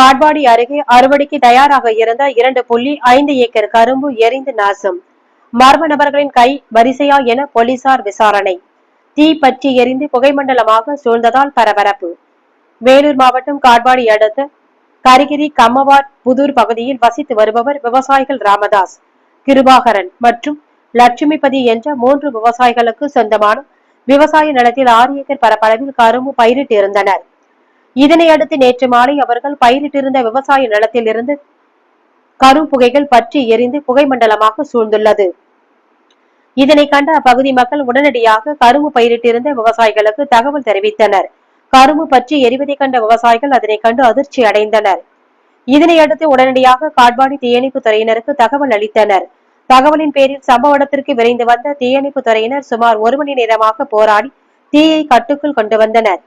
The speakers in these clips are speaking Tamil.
காட்பாடி அருகே அறுவடைக்கு தயாராக இருந்த இரண்டு புள்ளி ஐந்து ஏக்கர் கரும்பு எரிந்து நாசம். மர்ம நபர்களின் கை வரிசையா என போலீசார் விசாரணை. தீ பற்றி எரிந்து புகைமண்டலமாக சூழ்ந்ததால் பரபரப்பு. வேலூர் மாவட்டம் காட்பாடி அடுத்த கரிகிரி கம்மவார் புதூர் பகுதியில் வசித்து வருபவர் விவசாயிகள் ராமதாஸ் கிருபாகரன் மற்றும் லட்சுமிபதி என்ற மூன்று விவசாயிகளுக்கு சொந்தமான விவசாய நிலத்தில் ஆறு ஏக்கர் பரப்பளவில் கரும்பு பயிரிட்டு இருந்தனர். இதனையடுத்து நேற்று மாலை அவர்கள் பயிரிட்டிருந்த விவசாய நிலத்தில் இருந்து கரும்புகைகள் பற்றி எரிந்து புகைமண்டலமாக சூழ்ந்துள்ளது. இதனை கண்ட அப்பகுதி மக்கள் உடனடியாக கரும்பு பயிரிட்டிருந்த விவசாயிகளுக்கு தகவல் தெரிவித்தனர். கரும்பு பற்றி எரிவதை கண்ட விவசாயிகள் அதனை கண்டு அதிர்ச்சி அடைந்தனர். இதனையடுத்து உடனடியாக காட்பாடி தீயணைப்பு துறையினருக்கு தகவல் அளித்தனர். தகவலின் பேரில் சம்பவ இடத்திற்கு விரைந்து வந்த தீயணைப்பு துறையினர் சுமார் ஒரு மணி நேரமாக போராடி தீயை கட்டுக்குள் கொண்டு வந்தனர்.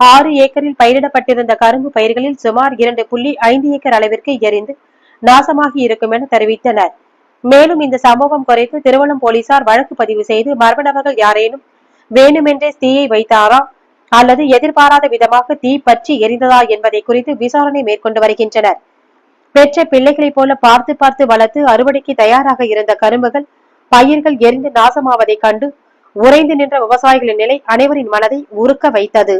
ஆறு ஏக்கரில் பயிரிடப்பட்டிருந்த கரும்பு பயிர்களில் சுமார் இரண்டு புள்ளி ஐந்து ஏக்கர் அளவிற்கு எரிந்து நாசமாகி இருக்கும் என தெரிவித்தனர். மேலும் இந்த சம்பவம் குறித்து திருவள்ளம் போலீசார் வழக்கு பதிவு செய்து மர்ம நபர்கள் யாரேனும் வேண்டுமென்றே தீயை வைத்தாரா? அல்லது எதிர்பாராத விதமாக தீ பற்றி எரிந்ததா என்பதை குறித்து விசாரணை மேற்கொண்டு வருகின்றனர். பெற்ற பிள்ளைகளைப் போல பார்த்து பார்த்து வளர்த்து அறுவடைக்கு தயாராக இருந்த கரும்புகள் பயிர்கள் எரிந்து நாசமாவதைக் கண்டு உறைந்து நின்ற விவசாயிகளின் நிலை அனைவரின் மனதை உருக்க வைத்தது.